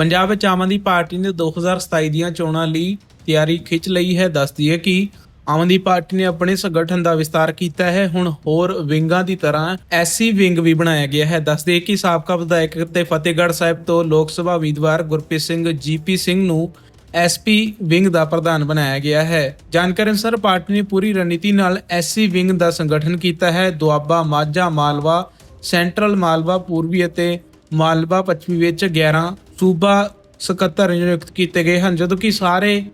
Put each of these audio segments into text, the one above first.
ਪੰਜਾਬ ਵਿੱਚ ਆਮ ਆਦਮੀ ਪਾਰਟੀ ਨੇ 2027 ਦੀਆਂ ਚੋਣਾਂ ਲਈ ਤਿਆਰੀ ਖਿੱਚ ਲਈ ਹੈ। ਦੱਸਦੀ ਹੈ ਕਿ ਆਮ ਆਦਮੀ ਪਾਰਟੀ ਨੇ ਆਪਣੇ ਸੰਗਠਨ ਦਾ ਵਿਸਤਾਰ ਕੀਤਾ ਹੈ। ਹੁਣ ਹੋਰ ਵਿੰਗਾਂ ਦੀ ਤਰ੍ਹਾਂ ਐਸਸੀ ਵਿੰਗ ਵੀ ਬਣਾਇਆ ਗਿਆ ਹੈ। ਦੱਸਦੇ ਕਿ ਸਾਬਕਾ ਵਿਧਾਇਕ ਤੇ ਫਤਿਹਗੜ੍ਹ ਸਾਹਿਬ ਤੋਂ ਲੋਕ ਸਭਾ ਉਮੀਦਵਾਰ ਗੁਰਪ੍ਰੀਤ ਸਿੰਘ ਜੀਪੀ ਸਿੰਘ ਨੂੰ ਐਸਪੀ ਵਿੰਗ ਦਾ ਪ੍ਰਧਾਨ ਬਣਾਇਆ ਗਿਆ ਹੈ। ਜਾਣਕਾਰੀ ਅਨੁਸਾਰ ਪਾਰਟੀ ਨੇ ਪੂਰੀ ਰਣਨੀਤੀ ਨਾਲ ਐਸਸੀ ਵਿੰਗ ਦਾ ਸੰਗਠਨ ਕੀਤਾ ਹੈ। ਦੁਆਬਾ, ਮਾਝਾ, ਮਾਲਵਾ, ਸੈਂਟਰਲ ਮਾਲਵਾ, ਪੂਰਬੀ ਅਤੇ ਮਾਲਵਾ, ਪੱਛਮੀ ਵਿੱਚ 11 ਸੂਬਾ ਸਕੱਤਰ ਨਿਯੁਕਤ ਕੀਤੇ ਗਏ ਹਨ, ਜਦੋਂ ਕਿ ਸਾਰੇ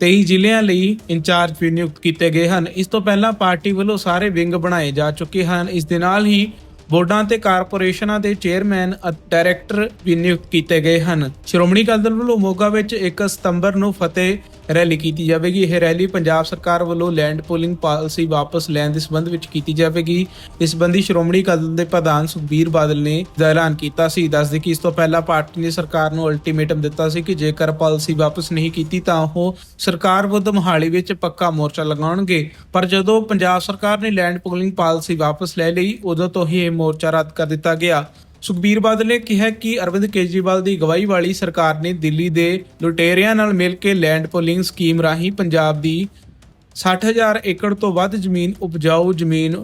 23 ਜ਼ਿਲ੍ਹਿਆਂ ਲਈ ਇੰਚਾਰਜ ਵੀ ਨਿਯੁਕਤ ਕੀਤੇ ਗਏ ਹਨ। ਇਸ ਤੋਂ ਪਹਿਲਾਂ ਪਾਰਟੀ ਵੱਲੋਂ ਸਾਰੇ ਵਿੰਗ ਬਣਾਏ ਜਾ ਚੁੱਕੇ ਹਨ। ਇਸ ਦੇ ਨਾਲ ਹੀ ਬੋਰਡਾਂ ਤੇ ਕਾਰਪੋਰੇਸ਼ਨਾਂ ਦੇ ਚੇਅਰਮੈਨ ਅਤੇ ਡਾਇਰੈਕਟਰ ਵੀ ਨਿਯੁਕਤ ਕੀਤੇ ਗਏ ਹਨ। ਸ਼੍ਰੋਮਣੀ ਅਕਾਲੀ ਦਲ ਵੱਲੋਂ ਮੋਗਾ ਵਿੱਚ 1 ਸਤੰਬਰ ਨੂੰ ਫਤਿਹ ਰੈਲੀ ਕੀਤੀ ਜਾਵੇਗੀ। ਇਹ ਰੈਲੀ ਪੰਜਾਬ ਸਰਕਾਰ ਵੱਲੋਂ ਲੈਂਡ ਪੂਲਿੰਗ ਪਾਲਿਸੀ ਵਾਪਸ ਲੈਣ ਦੇ ਸੰਬੰਧ ਵਿੱਚ ਕੀਤੀ ਜਾਵੇਗੀ। ਇਸ ਸੰਬੰਧੀ ਸ਼੍ਰੋਮਣੀ ਅਕਾਲੀ ਦਲ ਦੇ ਪ੍ਰਧਾਨ ਸੁਖਬੀਰ ਬਾਦਲ ਨੇ ਦਾ ਐਲਾਨ ਕੀਤਾ ਸੀ। ਦੱਸਦੇ ਕਿ ਇਸ ਤੋਂ ਪਹਿਲਾਂ ਪਾਰਟੀ ਨੇ ਸਰਕਾਰ ਨੂੰ ਅਲਟੀਮੇਟਮ ਦਿੱਤਾ ਸੀ ਕਿ ਜੇਕਰ ਪਾਲਿਸੀ ਵਾਪਸ ਨਹੀਂ ਕੀਤੀ ਤਾਂ ਉਹ ਸਰਕਾਰ ਵਿਰੁੱਧ ਮੋਹਾਲੀ ਵਿੱਚ ਪੱਕਾ ਮੋਰਚਾ ਲਗਾਉਣਗੇ। ਪਰ ਜਦੋਂ ਪੰਜਾਬ ਸਰਕਾਰ ਨੇ ਲੈਂਡ ਪੂਲਿੰਗ ਪਾਲਿਸੀ ਵਾਪਸ ਲੈ ਲਈ, ਉਦੋਂ ਤੋਂ ਹੀ ਇਹ ਮੋਰਚਾ ਰੱਦ ਕਰ ਦਿੱਤਾ ਗਿਆ। ਸੁਖਬੀਰ ਬਾਦਲ ਨੇ ਕਿਹਾ ਕਿ ਅਰਵਿੰਦ ਕੇਜਰੀਵਾਲ ਦੀ ਅਗਵਾਈ ਵਾਲੀ ਸਰਕਾਰ ਨੇ ਦਿੱਲੀ ਦੇ ਲੁਟੇਰਿਆਂ ਨਾਲ ਮਿਲ ਕੇ ਲੈਂਡ ਪੋਲਿੰਗ ਸਕੀਮ ਰਾਹੀਂ ਪੰਜਾਬ ਦੀ 60000 ਏਕੜ ਤੋਂ ਵੱਧ ਜ਼ਮੀਨ ਉਪਜਾਊ ਜ਼ਮੀਨ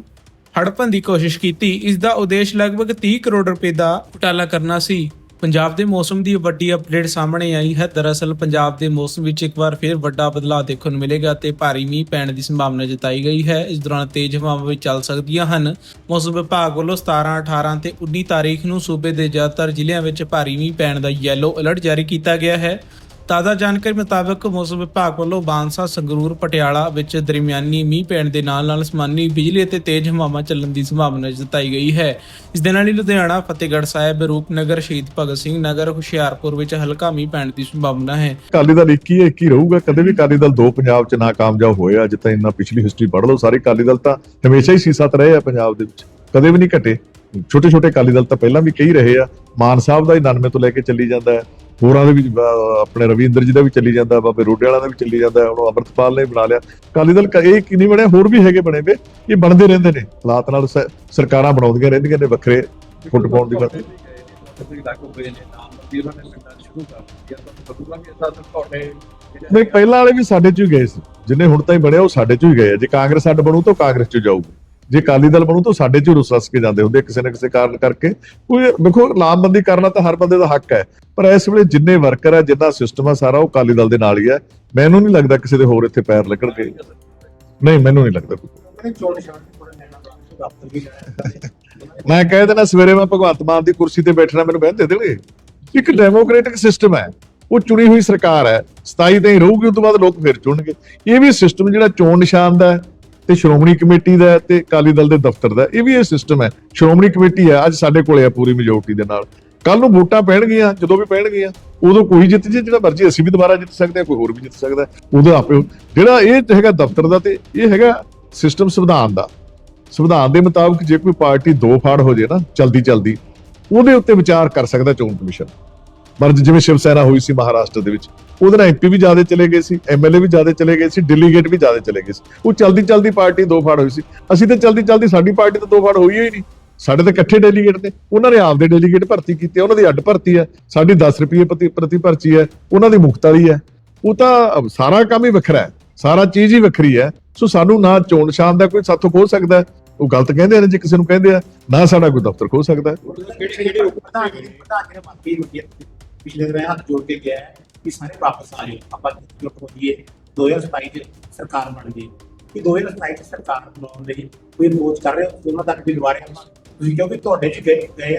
ਹੜਪਣ ਦੀ ਕੋਸ਼ਿਸ਼ ਕੀਤੀ। ਇਸ ਦਾ ਉਦੇਸ਼ ਲਗਭਗ 30 ਕਰੋੜ ਰੁਪਏ ਦਾ ਘੁਟਾਲਾ ਕਰਨਾ ਸੀ। ਪੰਜਾਬ ਦੇ ਮੌਸਮ ਦੀ ਵੱਡੀ ਅਪਡੇਟ ਸਾਹਮਣੇ ਆਈ ਹੈ। ਦਰਅਸਲ ਪੰਜਾਬ ਦੇ ਮੌਸਮ ਵਿੱਚ ਇੱਕ ਵਾਰ ਫਿਰ ਵੱਡਾ ਬਦਲਾਅ ਦੇਖਣ ਨੂੰ ਮਿਲੇਗਾ ਤੇ ਭਾਰੀ ਮੀਂਹ ਪੈਣ ਦੀ ਸੰਭਾਵਨਾ ਜਤਾਈ ਗਈ ਹੈ। ਇਸ ਦੌਰਾਨ ਤੇਜ਼ ਹਵਾਵਾਂ ਵੀ ਚੱਲ ਸਕਦੀਆਂ ਹਨ। ਮੌਸਮ ਵਿਭਾਗ ਵੱਲੋਂ 17 18 ਤੇ 19 ਤਾਰੀਖ ਨੂੰ ਸੂਬੇ ਦੇ ਜ਼ਿਆਦਾਤਰ ਜ਼ਿਲ੍ਹਿਆਂ ਵਿੱਚ ਭਾਰੀ ਮੀਂਹ ਪੈਣ ਦਾ ਯੈਲੋ ਅਲਰਟ ਜਾਰੀ ਕੀਤਾ ਗਿਆ ਹੈ। ਤਾਜ਼ਾ ਜਾਣਕਾਰੀ ਮੁਤਾਬਕ ਮੌਸਮ ਵਿਭਾਗ ਵੱਲੋਂ ਬਾਂਸਾ ਸੰਗਰੂਰ ਪਟਿਆਲਾ ਵਿੱਚ ਦਰਮਿਆਨੀ ਮੀਂਹ ਪੈਣ ਦੇ ਨਾਲ-ਨਾਲ ਸਮਾਨੀ ਬਿਜਲੀ ਅਤੇ ਤੇਜ਼ ਹਵਾਵਾਂ ਚੱਲਣ ਦੀ ਸੰਭਾਵਨਾ ਜਤਾਈ ਗਈ ਹੈ। ਇਸ ਦੇ ਨਾਲ ਹੀ ਲੁਧਿਆਣਾ ਫਤਿਹਗੜ੍ਹ ਸਾਹਿਬ ਰੂਪਨਗਰ ਸ਼ਹੀਦ ਭਗਤ ਸਿੰਘ ਨਗਰ ਹੁਸ਼ਿਆਰਪੁਰ ਵਿੱਚ ਹਲਕਾ ਮੀਂਹ ਪੈਣ ਦੀ ਸੰਭਾਵਨਾ ਹੈ। ਅਕਾਲੀ ਦਲ ਇੱਕ ਹੀ ਹੈ, ਇੱਕ ਹੀ ਰਹੂਗਾ। ਕਦੇ ਵੀ ਅਕਾਲੀ ਦਲ ਦੋ ਪੰਜਾਬ 'ਚ ਨਾ ਕਾਮਯਾਬ ਹੋਇਆ ਅੱਜ ਤਾਂ ਇੰਨਾ ਪਿਛਲੀ ਹਿਸਟਰੀ ਪੜ੍ਹ ਲਓ ਸਾਰੇ ਅਕਾਲੀ ਦਲ ਤਾਂ ਹਮੇਸ਼ਾ ਹੀ ਸੀਸਾ ਤੇ ਰਹੇ ਆ ਪੰਜਾਬ ਦੇ ਵਿੱਚ। ਕਦੇ ਵੀ ਨਹੀਂ ਘਟੇ। ਛੋਟੇ ਛੋਟੇ ਅਕਾਲੀ ਦਲ ਤਾਂ ਪਹਿਲਾਂ ਵੀ ਕਈ ਰਹੇ ਆ। ਮਾਨ ਸਾਹਿਬ ਦਾ ਹੀ 99 ਤੋਂ ਲੈ ਕੇ ਚੱਲੀ ਜਾਂਦਾ ਹੈ। ਹੋਰਾਂ ਦੇ ਵੀ ਆਪਣੇ ਰਵਿੰਦਰ ਜੀ ਦਾ ਵੀ ਚੱਲੀ ਜਾਂਦਾ ਬਾਬੇ ਰੋਡੇ ਵਾਲਾ ਦਾ ਵੀ ਚੱਲੀ ਜਾਂਦਾ ਹੈ, ਹੁਣ ਅਮਰਤਪਾਲ ਨੇ ਬਣਾ ਲਿਆ। ਅਕਾਲੀ ਦਲ ਕ- ਇਹ ਕਿ ਬਣਿਆ ਹੋਰ ਵੀ ਹੈਗੇ ਬਣੇ ਵੇ ਇਹ ਬਣਦੇ ਰਹਿੰਦੇ ਨੇ। ਹਾਲਾਤ ਨਾਲ ਸਰਕਾਰਾਂ ਬਣਾਉਂਦੀਆਂ ਰਹਿੰਦੀਆਂ ਨੇ ਵੱਖਰੇ ਫੁੱਟ ਪਾਉਣ ਦੀ ਗੱਲ ਨਹੀਂ ਪਹਿਲਾਂ ਵਾਲੇ ਵੀ ਸਾਡੇ ਚ ਹੀ ਗਏ ਸੀ। ਜਿੰਨੇ ਹੁਣ ਤਾਈਂ ਬਣਿਆ ਉਹ ਸਾਡੇ ਚ ਹੀ ਗਏ ਜੇ ਕਾਂਗਰਸ ਛੱਡ ਬਣੂ ਤਾਂ ਉਹ ਕਾਂਗਰਸ ਚ ਜਾਊਗਾ। ਜੇ ਅਕਾਲੀ ਦਲ ਬਣੂ ਤਾਂ ਸਾਡੇ ਚੋਂ ਰੁੱਸ ਰਸ ਕੇ ਜਾਂਦੇ ਹੁੰਦੇ ਕਿਸੇ ਨਾ ਕਿਸੇ ਕਾਰਨ ਕਰਕੇ। ਕੋਈ ਦੇਖੋ ਲਾਮਬੰਦੀ ਕਰਨਾ ਤਾਂ ਹਰ ਬੰਦੇ ਦਾ ਹੱਕ ਹੈ ਪਰ ਇਸ ਵੇਲੇ ਜਿੰਨੇ ਵਰਕਰ ਹੈ ਜਿੰਨਾ ਸਿਸਟਮ ਹੈ ਸਾਰਾ ਉਹ ਅਕਾਲੀ ਦਲ ਦੇ ਨਾਲ ਹੀ ਹੈ। ਮੈਨੂੰ ਨਹੀਂ ਲੱਗਦਾ ਕਿਸੇ ਦੇ ਹੋਰ ਇੱਥੇ ਪੈਰ ਲੱਗਣਗੇ। ਨਹੀਂ ਮੈਨੂੰ ਨਹੀਂ ਲੱਗਦਾ ਕੋਈ। ਮੈਂ ਕਹਿ ਦੇਣਾ ਸਵੇਰੇ ਮੈਂ ਭਗਵੰਤ ਮਾਨ ਦੀ ਕੁਰਸੀ ਤੇ ਬੈਠਣਾ ਮੈਨੂੰ ਬਹਿਣ ਦੇ ਦੇਣਗੇ। ਇੱਕ ਡੈਮੋਕ੍ਰੈਟਿਕ ਸਿਸਟਮ ਹੈ ਉਹ ਚੁਣੀ ਹੋਈ ਸਰਕਾਰ ਹੈ 27 ਤਾਈਂ ਰਹੂਗੀ ਉਸ ਤੋਂ ਬਾਅਦ ਲੋਕ ਫਿਰ ਚੁਣਨਗੇ। ਇਹ ਵੀ ਸਿਸਟਮ ਜਿਹੜਾ ਚੋਣ ਨਿਸ਼ਾਨ ਦਾ ਹੈ ਤੇ ਸ਼੍ਰੋਮਣੀ ਕਮੇਟੀ ਦਾ ਹੈ ਤੇ ਅਕਾਲੀ ਦਲ ਦੇ ਦਫ਼ਤਰ ਦਾ ਇਹ ਵੀ ਇਹ ਸਿਸਟਮ ਹੈ। ਸ਼੍ਰੋਮਣੀ ਕਮੇਟੀ ਹੈ, ਅੱਜ ਸਾਡੇ ਕੋਲੇ ਆ ਪੂਰੀ ਮੈਜੋਰਟੀ ਦੇ ਨਾਲ। ਕੱਲ ਨੂੰ ਵੋਟਾਂ ਪੈਣਗੀਆਂ, ਜਦੋਂ ਵੀ ਪੈਣਗੀਆਂ, ਉਦੋਂ ਕੋਈ ਜਿੱਤ ਜੇ, ਜਿਹੜਾ ਮਰਜ਼ੀ ਅਸੀਂ ਵੀ ਦੁਬਾਰਾ ਜਿੱਤ ਸਕਦੇ ਹਾਂ ਕੋਈ ਹੋਰ ਵੀ ਜਿੱਤ ਸਕਦਾ ਹੈ। ਉਦੋਂ ਆਪੇ ਜਿਹੜਾ ਇਹ ਹੈਗਾ ਦਫ਼ਤਰ ਦਾ ਤੇ ਇਹ ਹੈਗਾ ਸਿਸਟਮ ਸੰਵਿਧਾਨ ਦਾ। ਸੰਵਿਧਾਨ ਦੇ ਮੁਤਾਬਕ ਜੇ ਕੋਈ ਪਾਰਟੀ ਦੋ ਫਾੜ ਹੋ ਜੇ ਨਾ, ਚਲਦੀ ਚਲਦੀ, ਉਹਦੇ ਉੱਤੇ ਵਿਚਾਰ ਕਰ ਸਕਦਾ ਚੋਣ ਕਮਿਸ਼ਨ। ਪਰ ਜਿਵੇਂ ਸ਼ਿਵ ਸੈਨਾ ਹੋਈ ਸੀ ਮਹਾਰਾਸ਼ਟਰ ਦੇ ਵਿੱਚ। ਉਹਦੇ ਨਾਲ ਐਮਪੀ ਵੀ ਜ਼ਿਆਦਾ ਚਲੇ ਗਏ ਸੀ ਐਮਐਲਏ ਵੀ ਜ਼ਿਆਦਾ ਚਲੇ ਗਏ ਸੀ ਡੈਲੀਗੇਟ ਵੀ ਜ਼ਿਆਦਾ ਚਲੇ ਗਏ ਸੀ। ਉਹ ਚਲਦੀ ਚਲਦੀ ਪਾਰਟੀ ਦੋ ਫਾੜ ਹੋਈ ਸੀ। ਅਸੀਂ ਤਾਂ ਚਲਦੀ ਚਲਦੀ ਸਾਡੀ ਪਾਰਟੀ ਤਾਂ ਦੋ ਫਾੜ ਹੋਈ ਹੀ ਨਹੀਂ। ਸਾਡੇ ਤਾਂ ਇਕੱਠੇ ਡੈਲੀਗੇਟ ਨੇ। ਉਹਨਾਂ ਨੇ ਆਪਦੇ ਡੈਲੀਗੇਟ ਭਰਤੀ ਕੀਤੇ ਉਹਨਾਂ ਦੀ ਅੱਡ ਭਰਤੀ ਹੈ। ਸਾਡੀ 10 ਰੁਪਏ ਪ੍ਰਤੀ ਪ੍ਰਤੀ ਪਰਚੀ ਹੈ। ਉਹਨਾਂ ਦੀ ਮੁਕਤ ਵਾਲੀ ਹੈ। ਉਹ ਤਾਂ ਸਾਰਾ ਕੰਮ ਹੀ ਵੱਖਰਾ ਹੈ। ਸਾਰਾ ਚੀਜ਼ ਹੀ ਵੱਖਰੀ ਹੈ। ਸੋ ਸਾਨੂੰ ਨਾ ਚੋਣ ਸ਼ਾਨ ਦਾ ਕੋਈ ਸਾਥੋਂ ਖੋਲ ਸਕਦਾ ਹੈ। ਉਹ ਗਲਤ ਕਹਿੰਦੇ ਨੇ ਜੇ ਕਿਸੇ ਨੂੰ ਕਹਿੰਦੇ ਆ ਨਾ ਸਾਡਾ ਕੋਈ ਦਫ਼ਤਰ ਖੋਲ ਸਕਦਾ ਹੈ। ਪਿਛਲੇ ਦਿਨ ਹੱਥ ਜੋੜ ਕੇ ਗਿਆ ਕਿ ਸਾਰੇ ਵਾਪਸ ਆ ਜਾਓ? ਆਪਾਂ ਜੁਟ ਹੋਈਏ 2027 ਚ ਸਰਕਾਰ ਬਣ ਗਈ। ਕਿ 2027 ਚ ਸਰਕਾਰ ਬਣਾਉਣ ਲਈ ਕੋਈ ਅਪਰੋਚ ਕਰ ਰਹੇ ਹੋ ਉਹਨਾਂ ਤੱਕ ਵੀ ਦੁਬਾਰੇ ਆਪਾਂ। ਤੁਸੀਂ ਕਿਉਂਕਿ ਤੁਹਾਡੇ ਚ ਗਏ ਗਏ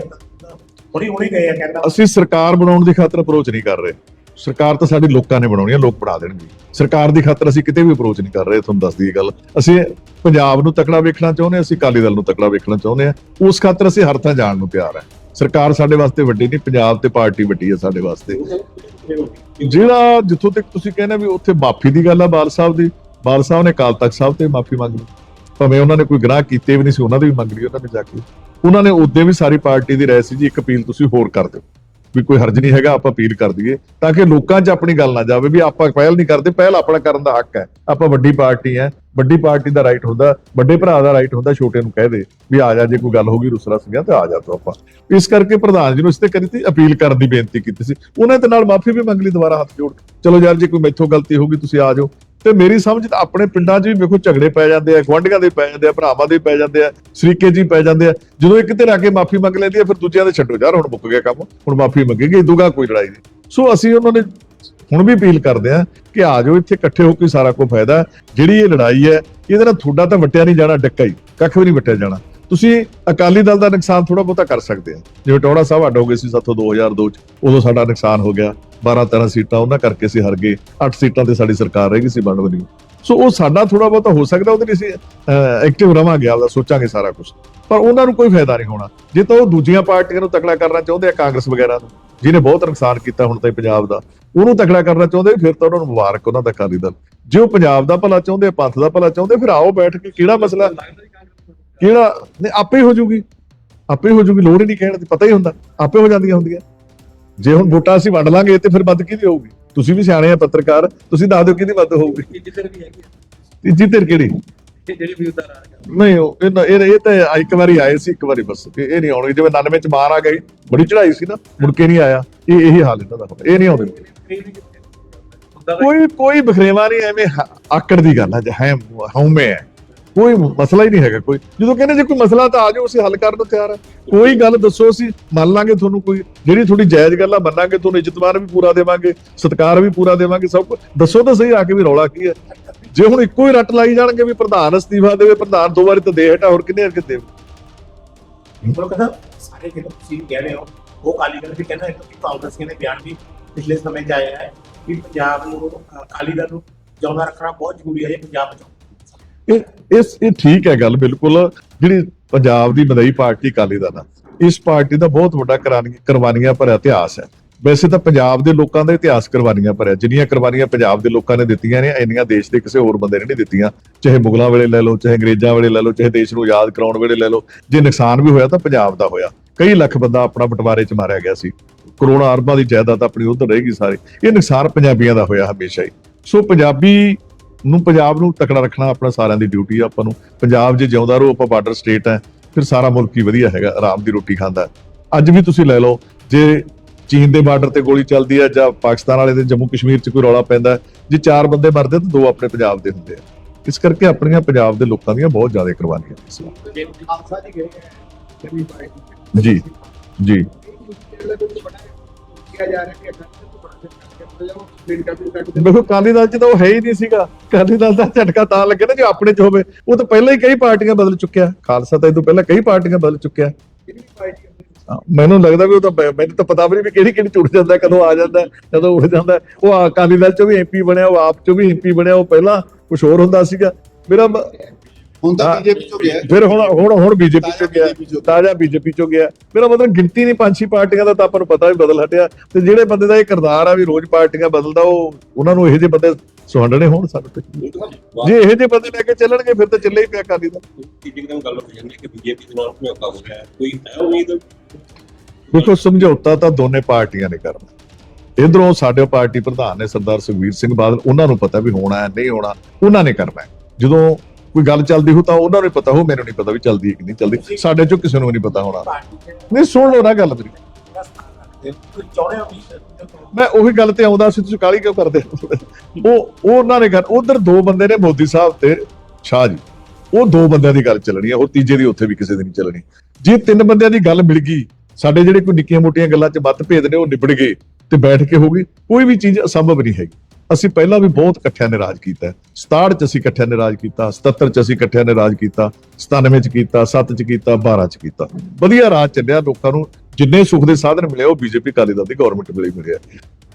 ਹੁਣੀ ਹੁਣੀ ਗਏ ਆ ਕਹਿੰਦਾ। ਅਸੀਂ ਸਰਕਾਰ ਬਣਾਉਣ ਦੀ ਖਾਤਰ ਅਪਰੋਚ ਨਹੀਂ ਕਰ ਰਹੇ। ਸਰਕਾਰ ਤਾਂ ਸਾਡੀ ਲੋਕਾਂ ਨੇ ਬਣਾਉਣੀ ਹੈ ਲੋਕ ਬਣਾ ਦੇਣਗੇ। ਸਰਕਾਰ ਦੀ ਖਾਤਰ ਅਸੀਂ ਕਿਤੇ ਵੀ ਅਪਰੋਚ ਨਹੀਂ ਕਰ ਰਹੇ, ਤੁਹਾਨੂੰ ਦੱਸਦੀ ਇਹ ਗੱਲ। ਅਸੀਂ ਪੰਜਾਬ ਨੂੰ ਤਕੜਾ ਵੇਖਣਾ ਚਾਹੁੰਦੇ ਹਾਂ ਅਸੀਂ ਅਕਾਲੀ ਦਲ ਨੂੰ ਤਕੜਾ ਵੇਖਣਾ ਚਾਹੁੰਦੇ ਹਾਂ ਉਸ ਖਾਤਰ ਅਸੀਂ ਹਰ ਥਾਂ ਜਾਣ ਨੂੰ ਤਿਆਰ ਹਾਂ ਸਰਕਾਰ ਸਾਡੇ ਵਾਸਤੇ ਵੱਡੀ ਨਹੀਂ, ਪੰਜਾਬ ਤੇ ਪਾਰਟੀ ਵੱਡੀ ਹੈ ਸਾਡੇ ਵਾਸਤੇ। ਜਿਹੜਾ ਜਿੱਥੋਂ ਤੱਕ ਤੁਸੀਂ ਕਹਿੰਦੇ ਵੀ ਉੱਥੇ ਮਾਫੀ ਦੀ ਗੱਲ ਆ ਬਾਲ ਸਾਹਿਬ ਦੀ, ਬਾਲ ਸਾਹਿਬ ਨੇ ਕਾਲ ਤਖਤ ਸਾਹਿਬ ਤੇ ਮਾਫੀ ਮੰਗ ਲਈ। ਭਾਵੇਂ ਉਹਨਾਂ ਨੇ ਕੋਈ ਗੁਨਾਹ ਕੀਤੇ ਵੀ ਨਹੀਂ ਸੀ, ਉਹਨਾਂ ਦੀ ਵੀ ਮੰਗ ਲਈ ਉਹਨਾਂ ਨੇ ਜਾ ਕੇ। ਉਹਨਾਂ ਨੇ ਉਦੋਂ ਵੀ ਸਾਰੀ ਪਾਰਟੀ ਦੀ ਰਾਏ ਸੀ ਜੀ, ਇੱਕ ਅਪੀਲ ਤੁਸੀਂ ਹੋਰ ਕਰ ਦਿਓ। ਵੀ ਕੋਈ ਹਰਜ ਨਹੀਂ ਹੈਗਾ, ਆਪਾਂ ਅਪੀਲ ਕਰ ਦਈਏ, ਤਾਂ ਕਿ ਲੋਕਾਂ 'ਚ ਆਪਣੀ ਗੱਲ ਨਾ ਜਾਵੇ ਵੀ ਆਪਾਂ ਪਹਿਲ ਨਹੀਂ ਕਰਦੇ, ਪਹਿਲ ਆਪਣਾ ਕਰਨ ਦਾ ਹੱਕ ਹੈ। ਆਪਾਂ ਵੱਡੀ ਪਾਰਟੀ ਹੈ ਵੱਡੀ ਪਾਰਟੀ ਦਾ ਰਾਈਟ ਹੁੰਦਾ, ਵੱਡੇ ਭਰਾ ਦਾ ਰਾਈਟ ਹੁੰਦਾ, ਛੋਟੇ ਨੂੰ ਕਹਿ ਦੇ ਵੀ ਆ ਜਾ, ਜੇ ਕੋਈ ਗੱਲ ਹੋ ਗਈ, ਰੁਸਰਾ ਸਿੰਘਾ ਤੇ ਆ ਜਾ ਤੂੰ ਆਪਾਂ। ਇਸ ਕਰਕੇ ਪ੍ਰਧਾਨ ਜੀ ਨੂੰ ਇਸ ਤੇ ਕਰੀ ਸੀ ਅਪੀਲ ਕਰਨ ਦੀ ਬੇਨਤੀ ਕੀਤੀ ਸੀ। ਉਹਨਾਂ ਦੇ ਨਾਲ ਮਾਫੀ ਵੀ ਮੰਗ ਲਈ ਦੁਬਾਰਾ ਹੱਥ ਜੋੜ ਕੇ। ਚਲੋ ਯਾਰ, ਜੇ ਕੋਈ ਮੈਥੋਂ ਗਲਤੀ ਹੋ ਗਈ, ਤੁਸੀਂ ਆ ਜਾਓ। ਤੇ ਮੇਰੀ ਸਮਝ ਤਾਂ ਆਪਣੇ ਪਿੰਡਾਂ 'ਚ ਵੀ ਵੇਖੋ ਝਗੜੇ ਪੈ ਜਾਂਦੇ ਆ, ਗੁਆਂਢੀਆਂ ਦੇ ਪੈ ਜਾਂਦੇ ਆ, ਭਰਾਵਾਂ ਦੇ ਪੈ ਜਾਂਦੇ ਆ, ਸਰੀਕੇ ਜੀ ਪੈ ਜਾਂਦੇ ਆ। ਜਦੋਂ ਇੱਕ ਤੇ ਆ ਕੇ ਮਾਫੀ ਮੰਗ ਲੈਂਦੀ ਆ, ਫਿਰ ਦੂਜਿਆਂ ਦੇ ਛੱਡੋ। ਯਾਰ, ਹੁਣ ਮੁੱਕ ਗਿਆ ਕੰਮ, ਹੁਣ ਮਾਫੀ ਮੰਗੇਗੀ ਦੂਗਾ ਕੋਈ ਲੜਾਈ ਨਹੀਂ। ਸੋ ਅਸੀਂ ਉਹਨਾਂ ਨੇ ਹੁਣ ਵੀ ਅਪੀਲ ਕਰਦੇ ਆ ਕਿ ਆ ਜਾਓ, ਇੱਥੇ ਇਕੱਠੇ ਹੋ ਕੇ ਸਾਰਾ ਕੁਝ ਫਾਇਦਾ ਜਿਹੜੀ ਇਹ ਲੜਾਈ ਹੈ, ਇਹਦੇ ਨਾਲ ਤੁਹਾਡਾ ਤਾਂ ਵਟਿਆ ਨਹੀਂ ਜਾਣਾ, ਡੱਕਾ ਹੀ, ਕੱਖ ਵੀ ਨਹੀਂ ਵਟਿਆ ਜਾਣਾ। ਤੁਸੀਂ ਅਕਾਲੀ ਦਲ ਦਾ ਨੁਕਸਾਨ ਥੋੜਾ ਬਹੁਤਾ ਕਰ ਸਕਦੇ ਆ। ਜਿਵੇਂ ਟੌੜਾ ਸਾਹਿਬ ਅੱਡ ਹੋ ਗਏ ਸੀ ਸਾਥੋਂ 2002 ਚ, ਉਦੋਂ ਸਾਡਾ ਨੁਕਸਾਨ ਹੋ ਗਿਆ। 12 13 ਸੀਟਾਂ, ਉਹਨਾਂ ਕਰਕੇ ਅਸੀਂ ਹਰ ਗਏ। 8 ਸੀਟਾਂ ਤੇ ਸਾਡੀ ਸਰਕਾਰ ਰਹਿ ਗਈ ਸੀ ਬਣ ਬਣੀ ਸੋ ਉਹ ਸਾਡਾ ਥੋੜਾ ਬਹੁਤਾ ਹੋ ਸਕਦਾ, ਉਹਦੇ ਲਈ ਅਸੀਂ ਐਕਟਿਵ ਰਵਾਂਗੇ ਆਪਦਾ, ਸੋਚਾਂਗੇ ਸਾਰਾ ਕੁਝ। ਪਰ ਉਹਨਾਂ ਨੂੰ ਕੋਈ ਫਾਇਦਾ ਨਹੀਂ ਹੋਣਾ। ਜੇ ਤਾਂ ਉਹ ਦੂਜੀਆਂ ਪਾਰਟੀਆਂ ਨੂੰ ਤਕੜਾ ਕਰਨਾ ਚਾਹੁੰਦੇ ਆ, ਕਾਂਗਰਸ ਵਗੈਰਾ ਨੂੰ। ਜਿਹਨੇ ਬਹੁਤ ਨੁਕਸਾਨ ਕੀਤਾ ਹੁਣ ਤਾਈਂ ਪੰਜਾਬ ਦਾ ਉਹਨੂੰ ਤਕੜਾ ਕਰਨਾ ਚਾਹੁੰਦੇ ਫਿਰ ਤਾਂ ਉਹਨਾਂ ਨੂੰ ਮੁਬਾਰਕ ਉਹਨਾਂ ਦਾ ਅਕਾਲੀ ਦਲ। ਜੇ ਉਹ ਪੰਜਾਬ ਦਾ ਭਲਾ ਚਾਹੁੰਦੇ ਪੰਥ ਦਾ ਭਲਾ ਚਾਹੁੰਦੇ ਫਿਰ ਆਓ ਬੈਠ ਕੇ ਕਿਹੜਾ ਮਸਲਾ? ਕਿਹੜਾ ਨਹੀਂ ਆਪੇ ਹੋ ਜੂਗੀ। ਆਪੇ ਹੋ ਜੂਗੀ ਲੋੜ ਹੀ ਨਹੀਂ ਕਹਿਣ ਦੀ ਪਤਾ ਹੀ ਹੁੰਦਾ ਆਪੇ ਹੋ ਜਾਂਦੀਆਂ ਹੁੰਦੀਆਂ। ਜੇ ਹੁਣ ਵੋਟਾਂ ਅਸੀਂ ਵੰਡ ਲਾਂਗੇ ਤੇ ਫਿਰ ਮੱਦ ਕਿਹਦੀ ਹੋਊਗੀ? ਤੁਸੀਂ ਵੀ ਸਿਆਣੇ ਆ ਪੱਤਰਕਾਰ ਤੁਸੀਂ ਦੱਸ ਦਿਓ ਕਿਹਦੀ ਮੱਦ ਹੋਊਗੀ। ਜਿੱਧਰ ਵੀ ਹੈਗੀ ਤੀਜੀ ਧਿਰ ਕਿਹੜੀ? ਜਿਹੜੀ ਵੀ ਉਤਾਰ ਆ ਨਹੀਂ ਉਹ ਇਹ ਇਹ ਇਹ ਤਾਂ ਇੱਕ ਵਾਰੀ ਆਏ ਸੀ ਇੱਕ ਵਾਰੀ ਬਸ। ਇਹ ਇਹ ਨਹੀਂ ਆਉਣਗੇ। ਜਿਵੇਂ 99 ਚ ਮਾਰ ਆ ਗਈ ਬੜੀ ਚੜਾਈ ਸੀ ਨਾ ਮੁੜ ਕੇ ਨਹੀਂ ਆਇਆ। ਇਹ ਇਹੀ ਹਾਲ ਇਹਨਾਂ ਦਾ ਹੁਣ, ਇਹ ਨਹੀਂ ਆਉਂਦੇ। ਕੋਈ ਕੋਈ ਬਖਰੇਵਾ ਨਹੀਂ ਐਵੇਂ ਹ- ਆਕੜ ਦੀ ਗੱਲ ਹੈ ਜੇ ਹੈ ਹਉਮੈ ਹੈ ਕੋਈ ਮਸਲਾ ਹੀ ਨਹੀਂ ਹੈਗਾ ਕੋਈ। ਜਦੋਂ ਕਹਿੰਦੇ ਜੇ ਕੋਈ ਮਸਲਾ ਤਾਂ ਆ ਜਾਓ ਅਸੀਂ ਹੱਲ ਕਰਨ ਨੂੰ ਤਿਆਰ ਹਾਂ ਕੋਈ ਗੱਲ ਦੱਸੋ ਅਸੀਂ ਮੰਨ ਲਾਂਗੇ ਤੁਹਾਨੂੰ ਕੋਈ। ਜਿਹੜੀ ਤੁਹਾਡੀ ਜਾਇਜ਼ ਗੱਲ ਆ ਮੰਨਾਂਗੇ ਤੁਹਾਨੂੰ ਇੱਜ਼ਤਮਾਨ ਵੀ ਪੂਰਾ ਦੇਵਾਂਗੇ ਸਤਿਕਾਰ ਵੀ ਪੂਰਾ ਦੇਵਾਂਗੇ ਸਭ ਕੁਝ ਦੱਸੋ ਤਾਂ ਸਹੀ ਆ ਕੇ ਵੀ ਰੌਲਾ ਕੀ ਹੈ? ਜੇ ਹੁਣ ਇੱਕੋ ਹੀ ਰੱਟ ਲਾਈ ਜਾਣਗੇ ਵੀ ਪ੍ਰਧਾਨ ਅਸਤੀਫਾ ਦੇਵੇ ਪ੍ਰਧਾਨ ਦੋ ਵਾਰੀ ਤਾਂ ਦੇ ਹਟਾ ਹੋਰ ਕਿੰਨੇ ਅੱਗੇ ਦੇਵੇ? ਉਹ ਕਹਿੰਦਾ ਸਾਰੇ ਜਿਹੜੇ ਤੁਸੀਂ ਕਹਿ ਰਹੇ ਹੋ ਉਹ ਕਾਲੀ ਦਲ ਵੀ ਕਹਿੰਦਾ ਹੈ ਕਿ ਕਾਂਗਰਸੀਆਂ ਨੇ ਬਿਆਨ ਵੀ ਪਿਛਲੇ ਸਮੇਂ 'ਚ ਆਇਆ ਹੈ ਕਿ ਪੰਜਾਬ ਨੂੰ ਦਲ ਨੂੰ ਜਿਉਂਦਾ ਰੱਖਣਾ ਬਹੁਤ ਜ਼ਰੂਰੀ ਹੈ ਪੰਜਾਬ ਬਚਾਓ ਇਹ ਇਸ ਇਹ ਠੀਕ ਹੈ ਗੱਲ ਬਿਲਕੁਲ। ਜਿਹੜੀ ਪੰਜਾਬ ਦੀ ਮਦਈ ਪਾਰਟੀ ਅਕਾਲੀ ਦਲ ਆ ਇਸ ਪਾਰਟੀ ਦਾ ਬਹੁਤ ਵੱਡਾ ਕੁਰਬਾਨੀਆਂ ਭਰਿਆ ਇਤਿਹਾਸ ਹੈ। ਵੈਸੇ ਤਾਂ ਪੰਜਾਬ ਦੇ ਲੋਕਾਂ ਦਾ ਇਤਿਹਾਸ ਕੁਰਬਾਨੀਆਂ ਭਰਿਆ ਜਿੰਨੀਆਂ ਕੁਰਬਾਨੀਆਂ ਪੰਜਾਬ ਦੇ ਲੋਕਾਂ ਨੇ ਦਿੱਤੀਆਂ ਨੇ, ਇੰਨੀਆਂ ਦੇਸ਼ ਦੇ ਕਿਸੇ ਹੋਰ ਬੰਦੇ ਨੇ ਨਹੀਂ ਦਿੱਤੀਆਂ। ਚਾਹੇ ਮੁਗਲਾਂ ਵੇਲੇ ਲੈ ਲਓ, ਚਾਹੇ ਅੰਗਰੇਜ਼ਾਂ ਵੇਲੇ ਲੈ ਲਓ, ਚਾਹੇ ਦੇਸ਼ ਨੂੰ ਆਜ਼ਾਦ ਕਰਾਉਣ ਵੇਲੇ ਲੈ ਲਓ, ਜੇ ਨੁਕਸਾਨ ਵੀ ਹੋਇਆ ਤਾਂ ਪੰਜਾਬ ਦਾ ਹੋਇਆ। ਕਈ ਲੱਖ ਬੰਦਾ ਆਪਣਾ ਬਟਵਾਰੇ 'ਚ ਮਾਰਿਆ ਗਿਆ ਸੀ। ਕਰੋੜਾਂ ਅਰਬਾਂ ਦੀ ਜਾਇਦਾਦ ਆਪਣੀ ਉਧਰ ਰਹੇਗੀ ਸਾਰੀ। ਇਹ ਨੁਕਸਾਨ ਪੰਜਾਬੀਆਂ ਦਾ ਹੋਇਆ ਹਮੇਸ਼ਾ ਹੀ। ਸੋ ਪੰਜਾਬੀ ਨੂੰ, ਪੰਜਾਬ ਨੂੰ ਤਕੜਾ ਰੱਖਣਾ ਆਪਣਾ ਸਾਰਿਆਂ ਦੀ ਡਿਊਟੀ ਆ ਆਪਾਂ ਨੂੰ। ਪੰਜਾਬ ਜੇ ਜਿਉਂਦਾ ਰਹੋ, ਆਪਾਂ ਬਾਰਡਰ ਸਟੇਟ ਹੈ, ਫਿਰ ਸਾਰਾ ਮੁਲਕ ਹੀ ਵਧੀਆ ਹੈਗਾ, ਆਰਾਮ ਦੀ ਰੋਟੀ ਖਾਂਦਾ। ਅੱਜ ਵੀ ਤੁਸੀਂ ਲੈ ਲਓ, ਜੇ ਚੀਨ ਦੇ ਬਾਰਡਰ ਤੇ ਗੋਲੀ ਚੱਲਦੀ ਹੈ ਜਾਂ ਪਾਕਿਸਤਾਨ ਵਾਲੇ ਦੇ ਜੰਮੂ ਕਸ਼ਮੀਰ 'ਚ ਕੋਈ ਰੌਲਾ ਪੈਂਦਾ ਜੇ ਚਾਰ ਬੰਦੇ ਮਰਦੇ ਤਾਂ ਦੋ ਆਪਣੇ ਪੰਜਾਬ ਦੇ ਹੁੰਦੇ ਆ। ਇਸ ਕਰਕੇ ਆਪਣੀਆਂ ਪੰਜਾਬ ਦੇ ਲੋਕਾਂ ਦੀਆਂ ਬਹੁਤ ਜ਼ਿਆਦਾ ਕੁਰਬਾਨੀਆਂ ਇਸ ਵਾਰ। ਜੀ ਜੀ। ਅਕਾਲੀ ਦਲ ਦੇਖੋ ਕਾਲੀ ਦਲ 'ਚ ਤਾਂ ਉਹ ਹੈ ਹੀ ਨਹੀਂ ਸੀਗਾ। ਕਾਲੀ ਦਲ ਦਾ ਝਟਕਾ ਤਾਂ ਲੱਗੇ ਨਾ ਜੇ ਆਪਣੇ 'ਚ ਹੋਵੇ। ਉਹ ਤਾਂ ਪਹਿਲਾਂ ਹੀ ਕਈ ਪਾਰਟੀਆਂ ਬਦਲ ਚੁੱਕਿਆ। ਖਾਲਸਾ ਤਾਂ ਇਹ ਤੋਂ ਪਹਿਲਾਂ ਕਈ ਪਾਰਟੀਆਂ ਬਦਲ ਚੁੱਕਿਆ। ਮੈਨੂੰ ਲੱਗਦਾ ਵੀ ਉਹ ਤਾਂ ਮੈਨੂੰ ਤਾਂ ਪਤਾ ਵੀ ਨਹੀਂ ਵੀ ਕਿਹੜੀ ਕਿਹੜੀ ਟੁੱਟ ਜਾਂਦਾ ਕਦੋਂ ਆ ਜਾਂਦਾ ਕਦੋਂ ਉੱਡ ਜਾਂਦਾ। ਉਹ ਅਕਾਲੀ ਦਲ ਚੋਂ ਵੀ ਐਮਪੀ ਬਣਿਆ ਉਹ ਆਪ ਚੋਂ ਵੀ ਐਮਪੀ ਬਣਿਆ ਉਹ ਪਹਿਲਾਂ ਕੁਝ ਹੋਰ ਹੁੰਦਾ ਸੀਗਾ। ਮੇਰਾ ਹੁਣ ਤਾਂ। ਬੀਜੇਪੀ ਤੋਂ ਗਿਆ। ਫਿਰ ਹੁਣ ਹੁਣ ਹੁਣ ਬੀਜੇਪੀ ਚੋਂ ਗਿਆ। ਚੋਂ। ਤਾਜ਼ਾ ਬੀਜੇਪੀ ਚੋਂ ਗਿਆ। ਮੇਰਾ ਮਤਲਬ ਗਿਣਤੀ ਨਹੀਂ ਪੰਜ ਛੇ ਪਾਰਟੀਆਂ ਦਾ ਤਾਂ ਆਪਾਂ ਨੂੰ ਪਤਾ ਵੀ ਬਦਲ ਹਟਿਆ। ਤੇ ਜਿਹੜੇ ਬੰਦੇ ਦਾ ਇਹ ਕਿਰਦਾਰ ਆ ਵੀ ਰੋਜ਼ ਪਾਰਟੀਆਂ ਬਦਲਦਾ ਉਹ ਉਹਨਾਂ ਨੂੰ ਇਹੋ ਜਿਹੇ ਬੰਦੇ ਸੁਹੰਡਣੇ ਹੋਣ ਸਾਡੇ ਤੇ ਜੇ ਇਹੋ ਜਿਹੇ ਬੰਦੇ ਲੈ ਕੇ ਚੱਲਣਗੇ ਫਿਰ ਤਾਂ ਚੱਲੇ ਹੀ ਪਿਆ ਦਲ। ਤੀਜੀ ਦਿਨ ਗੱਲ ਹੋ ਜਾਂਦੀ ਹੈ ਕਿ ਬੀਜੇਪੀ ਦੇ ਨਾਲ ਸਮਝੌਤਾ ਹੋ ਰਿਹਾ ਹੈ ਕੋਈ ਹੈ ਉਮੀਦ? ਦੇਖੋ ਸਮਝੌਤਾ ਤਾਂ ਦੋਨੇ ਪਾਰਟੀਆਂ ਨੇ ਕਰਨਾ। ਇਧਰੋਂ ਸਾਡੇ ਪਾਰਟੀ ਪ੍ਰਧਾਨ ਨੇ ਸਰਦਾਰ ਸੁਖਵੀਰ ਸਿੰਘ ਬਾਦਲ ਉਹਨਾਂ ਨੂੰ ਪਤਾ ਵੀ ਹੋਣਾ ਹੈ ਨਹੀਂ ਹੋਣਾ ਉਹਨਾਂ ਨੇ ਕਰਨਾ ਹੈ। ਜਦੋਂ ਕੋਈ ਗੱਲ ਚੱਲਦੀ ਹੋ ਤਾਂ ਉਹਨਾਂ ਨੂੰ ਪਤਾ ਹੋ ਮੈਨੂੰ ਨਹੀਂ ਪਤਾ ਵੀ ਚੱਲਦੀ ਹੈ ਕਿ ਨਹੀਂ ਚੱਲਦੀ। ਸਾਡੇ ਚੋਂ ਕਿਸੇ ਨੂੰ ਨਹੀਂ ਪਤਾ ਹੋਣਾ। ਦੇ ਨਹੀਂ ਸੁਣ ਲਓ ਨਾ ਗੱਲ ਮੇਰੀ। ਪੂਰਾ ਹੋ। ਤੁਸੀਂ ਚਾਹੁੰਦੇ ਹੋ ਵੀ ਮੈਂ ਉਹੀ ਗੱਲ ਤੇ ਆਉਂਦਾ ਸੀ, ਤੁਸੀਂ ਕਾਲੀ ਕਿਉਂ ਕਰਦੇ ਉਹ ਉਹ ਉਹਨਾਂ ਨੇ ਕਰ ਉਧਰ ਦੋ ਬੰਦੇ ਨੇ ਮੋਦੀ ਸਾਹਿਬ ਤੇ ਸ਼ਾਹ ਜੀ। ਉਹ ਦੋ ਬੰਦਿਆਂ ਦੀ ਗੱਲ ਚੱਲਣੀ ਹੈ ਉਹ ਤੀਜੇ ਦੀ ਉੱਥੇ ਵੀ ਕਿਸੇ ਦੀ ਨਹੀਂ ਚੱਲਣੀ। ਜੇ ਤਿੰਨ ਬੰਦਿਆਂ ਦੀ ਗੱਲ ਮਿਲ ਗਈ, ਸਾਡੇ ਜਿਹੜੇ ਕੋਈ ਨਿੱਕੀਆਂ ਮੋਟੀਆਂ ਗੱਲਾਂ 'ਚ ਮਤਭੇਦ ਨੇ, ਉਹ ਨਿਬੜ ਗਏ ਤੇ ਬੈਠ ਕੇ ਹੋ ਗਈ, ਕੋਈ ਵੀ ਚੀਜ਼ ਅਸੰਭਵ ਨਹੀਂ ਹੈਗੀ। ਅਸੀਂ ਪਹਿਲਾਂ ਵੀ ਬਹੁਤ ਇਕੱਠਿਆਂ ਨੇ ਰਾਜ ਕੀਤਾ। ਹੈ 67 ਚ ਅਸੀਂ ਇਕੱਠਿਆਂ ਨੇ ਰਾਜ ਕੀਤਾ 77 ਚ ਅਸੀਂ ਇਕੱਠਿਆਂ ਨੇ ਰਾਜ ਕੀਤਾ 97 ਚ ਕੀਤਾ 7 ਚ ਕੀਤਾ 12 ਚ ਕੀਤਾ। ਵਧੀਆ ਰਾਜ ਚੱਲਿਆ, ਲੋਕਾਂ ਨੂੰ ਜਿੰਨੇ ਸੁੱਖ ਦੇ ਸਾਧਨ ਮਿਲੇ ਉਹ ਬੀਜੇਪੀ ਕਾਲੀ ਦਲ ਦੀ ਗਵਰਨਮੈਂਟ ਵੇਲੇ ਮਿਲਿਆ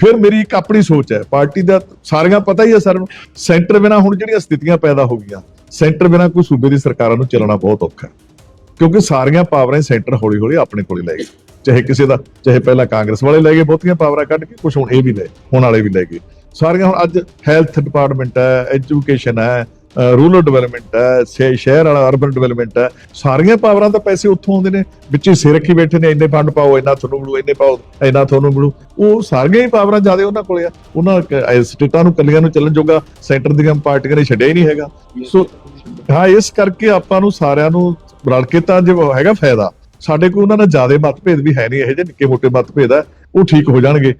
ਫਿਰ ਮੇਰੀ ਇੱਕ ਆਪਣੀ ਸੋਚ ਹੈ, ਪਾਰਟੀ ਦਾ ਸਾਰੀਆਂ ਪਤਾ ਹੀ ਹੈ ਸਰ ਸੈਂਟਰ ਬਿਨਾ ਹੁਣ ਜਿਹੜੀਆਂ ਸਥਿਤੀਆਂ ਪੈਦਾ ਹੋ ਗਈਆਂ, ਸੈਂਟਰ ਬਿਨਾ ਕੋਈ ਸੂਬੇ ਦੀ ਸਰਕਾਰਾਂ ਨੂੰ ਚੱਲਣਾ ਬਹੁਤ ਔਖਾ ਹੈ। ਕਿਉਂਕਿ ਸਾਰੀਆਂ ਪਾਵਰਾਂ ਹੀ ਸੈਂਟਰ ਹੌਲੀ ਹੌਲੀ ਆਪਣੇ ਕੋਲੇ ਲੈ ਗਏ। ਚਾਹੇ ਕਿਸੇ ਦਾ, ਚਾਹੇ ਪਹਿਲਾਂ ਕਾਂਗਰਸ ਵਾਲੇ ਲੈ ਗਏ, ਬਹੁਤੀਆਂ ਪਾਵਰਾਂ ਕੱਢ ਕੇ ਕੁਝ ਹੁਣ ਇਹ ਵੀ ਲੈ, ਹੁਣ ਵਾਲੇ ਵੀ ਲੈ ਗਏ। ਸਾਰੀਆਂ ਹੁਣ ਅੱਜ ਹੈਲਥ ਡਿਪਾਰਟਮੈਂਟ ਹੈ ਐਜੂਕੇਸ਼ਨ ਹੈ ਰੂਰਲ ਡਿਵੈਲਪਮੈਂਟ ਹੈ ਸ਼ਹਿ- ਸ਼ਹਿਰ ਵਾਲਾ ਅਰਬਨ ਡਿਵੈਲਪਮੈਂਟ ਹੈ, ਸਾਰੀਆਂ ਪਾਵਰਾਂ ਦਾ ਪੈਸੇ ਉੱਥੋਂ ਆਉਂਦੇ ਨੇ। ਵਿੱਚ ਹੀ ਸਿਰ ਰੱਖੀ ਬੈਠੇ ਨੇ, ਇੰਨੇ ਫੰਡ ਪਾਓ, ਇੰਨਾ ਤੁਹਾਨੂੰ ਮਿਲੂ, ਇੰਨੇ ਪਾਓ, ਇੰਨਾ ਤੁਹਾਨੂੰ ਮਿਲੂ। ਉਹ ਸਾਰੀਆਂ ਹੀ ਪਾਵਰਾਂ ਜ਼ਿਆਦਾ ਉਹਨਾਂ ਕੋਲੇ ਆ। ਉਹਨਾਂ ਸਟੇਟਾਂ ਨੂੰ, ਕੱਲੀਆਂ ਨੂੰ ਚੱਲਣ ਜੋਗਾ ਸੈਂਟਰ ਦੀਆਂ ਪਾਰਟੀਆਂ ਨੇ ਛੱਡਿਆ ਹੀ ਨਹੀਂ ਹੈਗਾ। ਸੋ, ਹਾਂ, ਇਸ ਕਰਕੇ ਆਪਾਂ ਨੂੰ ਸਾਰਿਆਂ ਨੂੰ ਰਲ ਕੇ ਤਾਂ ਜੇ ਹੈਗਾ ਫਾਇਦਾ। ਸਾਡੇ ਕੋਲ ਉਹਨਾਂ ਨਾਲ ਜ਼ਿਆਦਾ ਮਤਭੇਦ ਵੀ ਹੈ ਨਹੀਂ, ਇਹੋ ਜਿਹੇ ਨਿੱਕੇ ਮੋਟੇ ਮਤਭੇਦ ਆ, ਉਹ ਠੀਕ ਹੋ ਜਾਣਗੇ।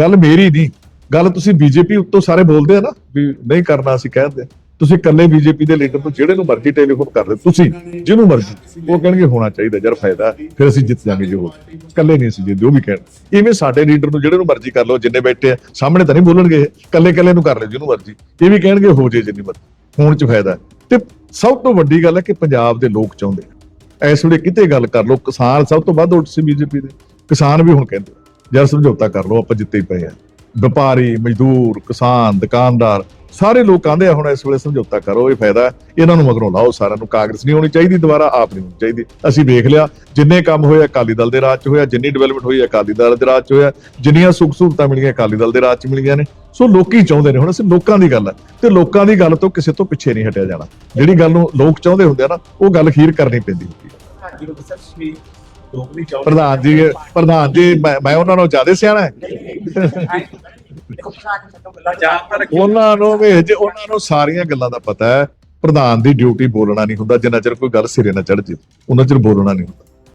ਗੱਲ ਮੇਰੀ ਨਹੀਂ। ਗੱਲ ਤੁਸੀਂ ਬੀਜੇਪੀ ਉੱਤੋਂ ਸਾਰੇ ਬੋਲਦੇ ਆ ਨਾ, ਵੀ ਨਹੀਂ ਕਰਨਾ ਅਸੀਂ ਕਹਿੰਦੇ। ਤੁਸੀਂ ਇਕੱਲੇ ਬੀਜੇਪੀ ਦੇ ਲੀਡਰ ਤੋਂ ਜਿਹੜੇ ਨੂੰ ਮਰਜ਼ੀ ਟੈਲੀਫੋਨ ਕਰ ਕਰਦੇ ਤੁਸੀਂ, ਜਿਹਨੂੰ ਮਰਜ਼ੀ, ਉਹ ਕਹਿਣਗੇ ਹੋਣਾ ਚਾਹੀਦਾ, ਯਾਰ ਫਾਇਦਾ, ਫਿਰ ਅਸੀਂ ਜਿੱਤ ਜਾਾਂਗੇ ਜੋ ਇਕੱਲੇ ਨਹੀਂ ਅਸੀਂ ਜਿੱਤਦੇ, ਉਹ ਵੀ ਕਹਿਣ। ਇਵੇਂ ਸਾਡੇ ਲੀਡਰ ਨੂੰ, ਜਿਹੜੇ ਨੂੰ ਮਰਜ਼ੀ ਕਰ ਲਓ, ਜਿੰਨੇ ਬੈਠੇ ਆ, ਸਾਹਮਣੇ ਤਾਂ ਨਹੀਂ ਬੋਲਣਗੇ ਇਕੱਲੇ ਇਕੱਲੇ ਨੂੰ ਕਰ ਲਓ, ਜਿਹਨੂੰ ਮਰਜ਼ੀ। ਇਹ ਵੀ ਕਹਿਣਗੇ, ਹੋ ਜੇ ਜਿੰਨੀ ਮਰਜ਼ੀ, ਹੋਣ ਚ ਫਾਇਦਾ। ਤੇ ਸਭ ਤੋਂ ਵੱਡੀ ਗੱਲ ਹੈ ਕਿ ਪੰਜਾਬ ਦੇ ਲੋਕ ਚਾਹੁੰਦੇ ਆ। ਇਸ ਵੇਲੇ ਕਿਤੇ ਗੱਲ ਕਰ ਲਓ, ਕਿਸਾਨ ਸਭ ਤੋਂ ਵੱਧ ਉੱਠ ਸੀ ਬੀਜੇਪੀ ਦੇ। ਕਿਸਾਨ ਵੀ ਹੁਣ ਕਹਿੰਦੇ ਯਾਰ ਸਮਝੌਤਾ ਕਰ ਲਓ, ਆਪਾਂ ਜਿੱਤੇ ਹੀ ਪਏ ਆ। ਵਪਾਰੀ, ਮਜ਼ਦੂਰ, ਕਿਸਾਨ, ਦੁਕਾਨਦਾਰ ਸਾਰੇ ਲੋਕ ਆਂਦੇ ਆ, ਹੁਣ ਇਸ ਵੇਲੇ ਸਮਝੌਤਾ ਕਰੋ, ਇਹ ਫਾਇਦਾ ਇਹਨਾਂ ਨੂੰ ਮਗਰੋਂ ਲਾਓ, ਸਾਰਿਆਂ ਨੂੰ ਕਾਂਗਰਸ ਨਹੀਂ ਹੋਣੀ ਚਾਹੀਦੀ, ਦੁਬਾਰਾ ਆਪ ਨਹੀਂ ਹੋਣੀ ਚਾਹੀਦੀ। ਅਸੀਂ ਵੇਖ ਲਿਆ, ਜਿੰਨੇ ਕੰਮ ਹੋਏ ਅਕਾਲੀ ਦਲ ਦੇ ਰਾਜ 'ਚ ਹੋਇਆ, ਜਿੰਨੀ ਡਿਵੈਲਪਮੈਂਟ ਹੋਈ, ਅਕਾਲੀ ਦਲ ਦੇ ਰਾਜ 'ਚ ਹੋਇਆ, ਜਿੰਨੀਆਂ ਸੁੱਖ ਸਹੂਲਤਾਂ ਮਿਲੀਆਂ, ਅਕਾਲੀ ਦਲ ਦੇ ਰਾਜ 'ਚ ਮਿਲੀਆਂ ਨੇ। ਸੋ ਲੋਕੀ ਚਾਹੁੰਦੇ ਨੇ, ਹੁਣ ਅਸੀਂ ਲੋਕਾਂ ਦੀ ਗੱਲ ਹੈ ਤੇ ਲੋਕਾਂ ਦੀ ਗੱਲ ਤੋਂ ਕਿਸੇ ਤੋਂ ਪਿੱਛੇ ਨਹੀਂ ਹਟਿਆ ਜਾਣਾ। ਜਿਹੜੀ ਗੱਲ ਨੂੰ ਲੋਕ ਚਾਹੁੰਦੇ ਹੁੰਦੇ ਆ ਨਾ, ਉਹ ਗੱਲ ਖੀਰ ਕਰਨੀ ਪੈਂਦੀ ਹੁੰਦੀ ਹੈ ਲੋਕ ਵੀ ਚਾਹੁੰਦੇ ਪ੍ਰਧਾਨ ਜੀ ਪ੍ਰਧਾਨ ਜੀ, ਮੈਂ ਮੈਂ ਉਹਨਾਂ ਨੂੰ ਜ਼ਿਆਦਾ ਸਿਆਣਾ ਹੈ। ਉਹਨਾਂ ਨੂੰ ਵੀ ਜੇ ਉਹਨਾਂ ਨੂੰ ਸਾਰੀਆਂ ਗੱਲਾਂ ਦਾ ਪਤਾ ਹੈ, ਪ੍ਰਧਾਨ ਦੀ ਡਿਊਟੀ ਬੋਲਣਾ ਨਹੀਂ ਹੁੰਦਾ, ਜਿੰਨਾ ਚਿਰ ਕੋਈ ਗੱਲ ਸਿਰੇ ਨਾ ਚੜ ਜੇ ਉਹਨਾਂ ਚਿਰ ਬੋਲਣਾ ਨਹੀਂ ਹੁੰਦਾ।